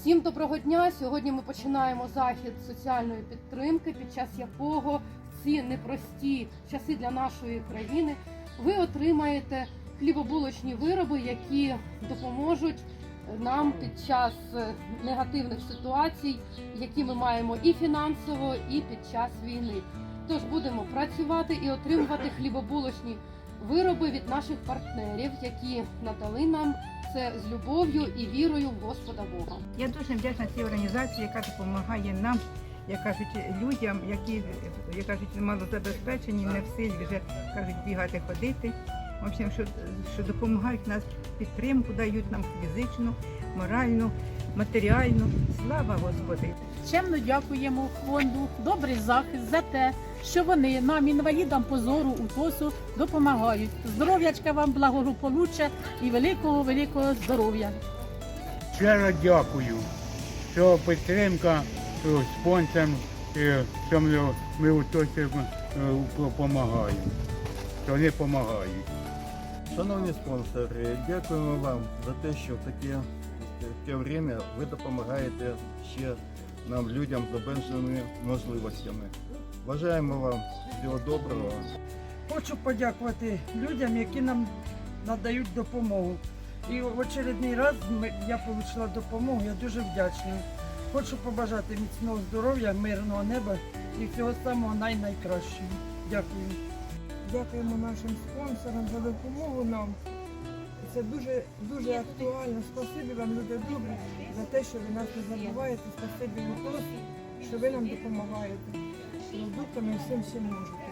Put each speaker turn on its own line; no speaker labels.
Всім доброго дня! Сьогодні ми починаємо захід соціальної підтримки, під час якого в ці непрості часи для нашої країни ви отримаєте хлібобулочні вироби, які допоможуть нам під час е, негативних ситуацій, які ми маємо і фінансово, і під час війни. Тож будемо працювати і отримувати хлібобулочні вироби від наших партнерів, які надали нам це з любов'ю і вірою в Господа Бога.
Я дуже вдячна цій організації, яка допомагає нам, як кажуть, людям, які як кажуть, малозабезпечені, не в силі вже кажуть бігати, ходити. В общем, що, що допомагають нас підтримку, дають нам фізичну, моральну, матеріальну. Слава Господи!
Чемно дякуємо фонду Добрий захист за те, що вони нам, інвалідам позору УТОСу, допомагають. Здоров'ячка вам, благополуччя і великого великого здоров'я.
Щиро дякую, що підтримка е, спонсорам, е, що ми, ми у допомагаємо, що вони допомагають.
Шановні спонсори, дякуємо вам за те, що таке, таке время ви допомагаєте ще нам, людям з обмеженими можливостями. Бажаємо вам всього доброго.
Хочу подякувати людям, які нам надають допомогу. І в очередний раз я отримала допомогу, я дуже вдячна. Хочу побажати міцного здоров'я, мирного неба і всього самого най-найкращого. Дякую.
Дякуємо нашим спонсорам за допомогу нам. Це дуже дуже актуально. Спасибі вам, люди добрі, за те, що ви нас не забуваєте. Спасибі Лукосу, що ви нам допомагаєте продуктами і всім, всім можете.